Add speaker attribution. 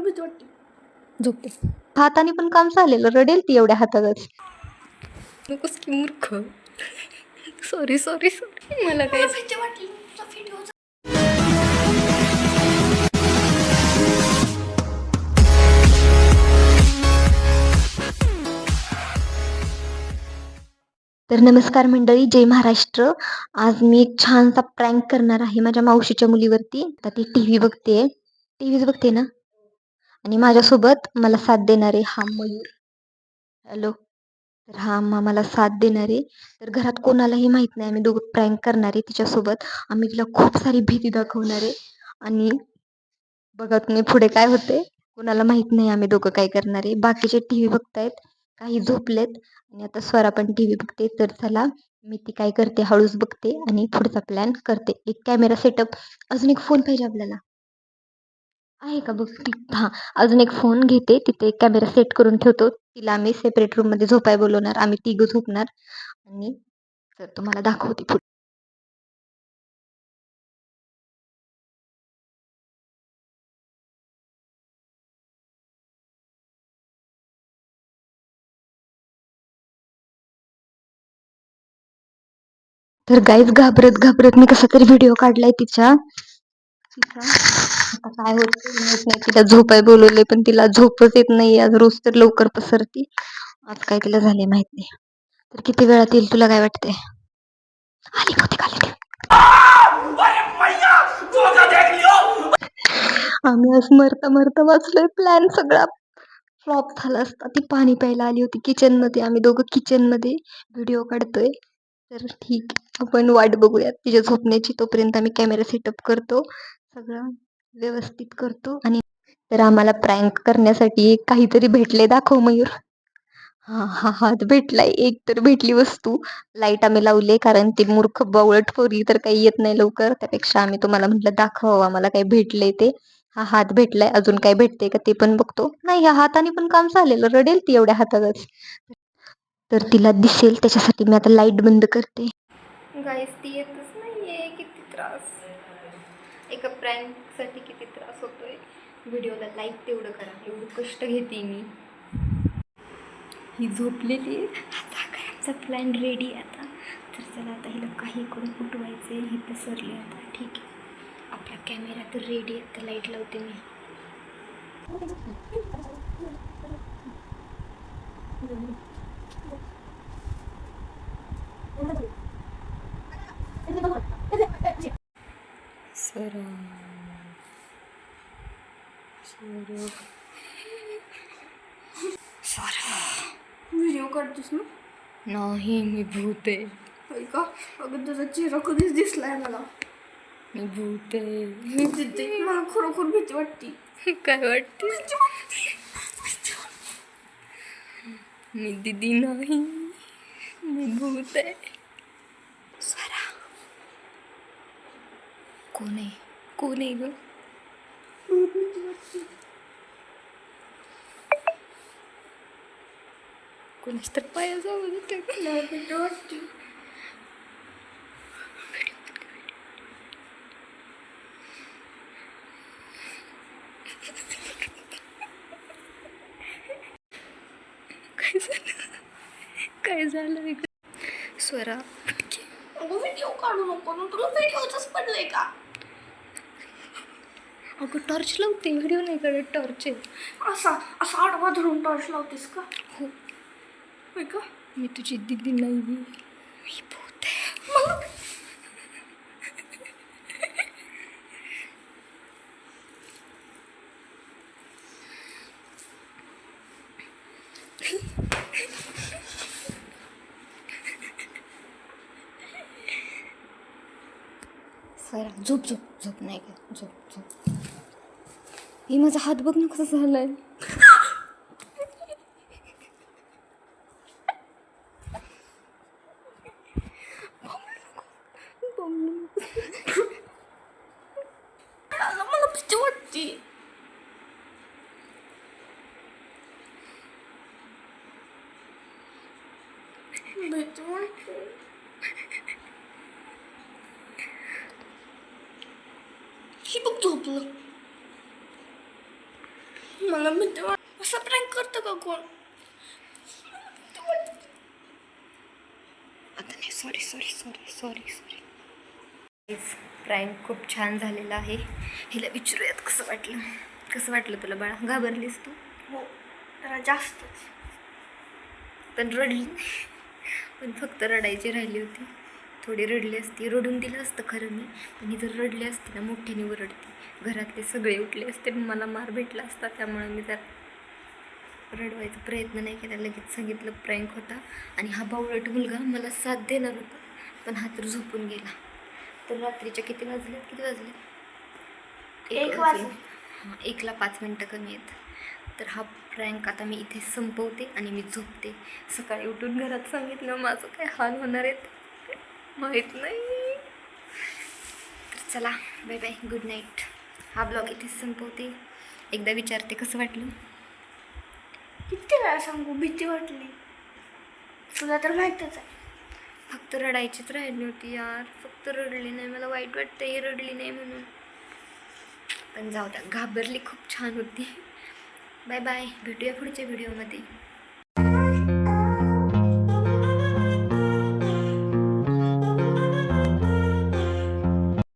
Speaker 1: मला भीती वाटते.
Speaker 2: झोपते. हाताने पण काम झालेलं रडेल ती एवढ्या हातातच.
Speaker 3: नकोस की मूर्ख. सॉरी सॉरी सॉरी मला
Speaker 1: मला भीती वाटली.
Speaker 2: तर नमस्कार मंडळी जय महाराष्ट्र. आज मी एक छानसा प्रँक करणार आहे माझ्या मावशीच्या मुलीवरती. आता ती टी व्ही बघते टी व्हीच बघते ना? आणि माझ्यासोबत मला साथ देणारे हा मयूर. हॅलो तर हा अम्मा मला साथ देणारे. तर घरात कोणालाही माहीत नाही आम्ही दोघं प्रँक करणारे तिच्यासोबत. आम्ही तिला खूप सारी भीती दाखवणार. आहे आणि बघा तुम्ही पुढे काय होते. कोणाला माहीत नाही आम्ही दोघं काय करणार. आहे बाकीचे टी व्ही बघतायत. काही झोपलेत. आणि आता स्वरा पण टी व्ही बघते. तर चला मी ती काय करते हळूच बघते आणि पुढचा प्लॅन करते. एक कॅमेरा सेटअप अजून एक फोन पाहिजे आपल्याला. आहे का? बघ हा हां अजून एक फोन घेते. तिथे एक कॅमेरा सेट करून ठेवतो. तिला आम्ही सेपरेट रूममध्ये झोपाय बोलवणार. आम्ही तिघं झोपणार. आणि तर तुम्हाला दाखवते पुढे. तर गाईज घाबरत घाबरत मी कसा तरी व्हिडिओ काढलाय तिच्या तिचा. आता काय होत माहीत नाही. तिला झोपाय बोलवले पण तिला झोपच येत नाही आज रोज तर लवकर पसरती. आज काय तिला झाले माहीत नाही. तर किती वेळात येईल तुला काय वाटते आली बहुतेक आली आम्ही आज मरता मरता वाचलोय प्लॅन सगळा. फ्लॉप झाला असता. ती पाणी प्यायला आली होती किचनमध्ये. आम्ही दोघं किचनमध्ये व्हिडिओ काढतोय. तर ठीक. आपण वाट बघूयात. तिच्या झोपण्याची. तोपर्यंत आम्ही कॅमेरा सेटअप करतो. सगळं. व्यवस्थित करतो. आणि तर आम्हाला प्रँक करण्यासाठी काहीतरी भेटले दाखव मयूर. हा हा हा भेटलाय. एक तर भेटली वस्तू. लाइट आम्ही लावली कारण ती मूर्ख बवळट पोरी तर काही येत नाही लवकर. त्यापेक्षा आम्ही तुम्हाला म्हटलं दाखव आम्हाला काही भेटले ते. हा हात भेटलाय. अजून काय भेटते का ते पण बघतो. नाही ह्या हाताने पण काम झालेलं. रडेल ती एवढ्या हातातच. तर तिला दिसेल. त्याच्यासाठी मी आता लाइट बंद करते.
Speaker 3: गाईस ती येतच नाहीये. किती त्रास. एका प्रँकसाठी किती त्रास आहे व्हिडिओला लाईक तेवढं करा. एवढं कष्ट घेते मी. ही झोपलेली आहे. आता काय आमचा प्लॅन रेडी आहे आता. तर चला आता हिला काही करून उठवायचे हे पसरले आता. ठीक आहे. आपला कॅमेरा तर रेडी आहे. तर लाइट लावते मी. सरा
Speaker 1: व्हिडिओ काढतोस ना
Speaker 3: नाही मी भूत। आहे
Speaker 1: होय का अगं तुझा चेहरा कधीच दिसलाय मला
Speaker 3: मी भूत। आहे
Speaker 1: मी तिथे मला खरोखर भीती वाटते
Speaker 3: काय वाटते मी दिदी नाही मी भूत। आहे स्वरा कोण आहे कोण आहे ग कोणाच तर पाया जाऊ
Speaker 1: वाटते
Speaker 3: काय झालं काय झालं स्वरा
Speaker 1: व्हिडिओ काढू नको तुला व्हिडिओच पडलंय का
Speaker 3: अगं टॉर्च लावते. व्हिडिओ नाही काढत टॉर्च आहे.
Speaker 1: असा असा आडवा धरून टॉर्च लावतेस का?
Speaker 3: हो.
Speaker 1: होय का?
Speaker 3: मी तुझी दिदी नाही मी स्वरा झोप झोप झोप नाही का झोप झोप. हे माझा हात बघ ना कसा झालाय
Speaker 1: अगं मला ही भीती वाट असं प्रँक करतं का कोण.
Speaker 2: आता नाही sorry sorry sorry sorry sorry prank खूप छान झालेला आहे. हिला विचारूयात कसं वाटलं? कसं वाटलं तुला बाळा? घाबरलीस तू?
Speaker 1: हो जरा जास्तच.
Speaker 2: पण रडली पण फक्त रडायची राहिली होती. थोडी रडली असती. रडून दिलं असतं खरं मी. ही जर रडली असती ना मोठ्याने ओरडते. घरातले सगळे उठले असते मला मार भेटला असता. त्यामुळे मी जर रडवायचा प्रयत्न नाही केला. लगेच सांगितलं प्रँक होता आणि हा बावळट मुलगा मला साथ देणार होता. पण हा तर झोपून गेला. तर रात्रीच्या किती वाजले किती वाजले
Speaker 1: एक वाजले.
Speaker 2: हां एकला पाच मिनटं कमी आहेत. तर हा प्रँक आता मी इथे संपवते आणि मी झोपते. सकाळी उठून घरात सांगितलं माझं काय हाल होणार आहेत? माहीत नाही. तर चला बाय बाय गुड नाईट हा ब्लॉग इथेच संपवते. एकदा विचारते कसं वाटलं?
Speaker 1: किती वेळा सांगू? भीती वाटली. तुला तर माहीतच आहे.
Speaker 2: फक्त रडायचीच राहिली होती यार. फक्त रडली नाही मला वाईट वाटतं ही रडली नाही म्हणून. पण जाऊ द्या घाबरली खूप छान होती. बाय बाय भेटूया पुढच्या व्हिडिओमध्ये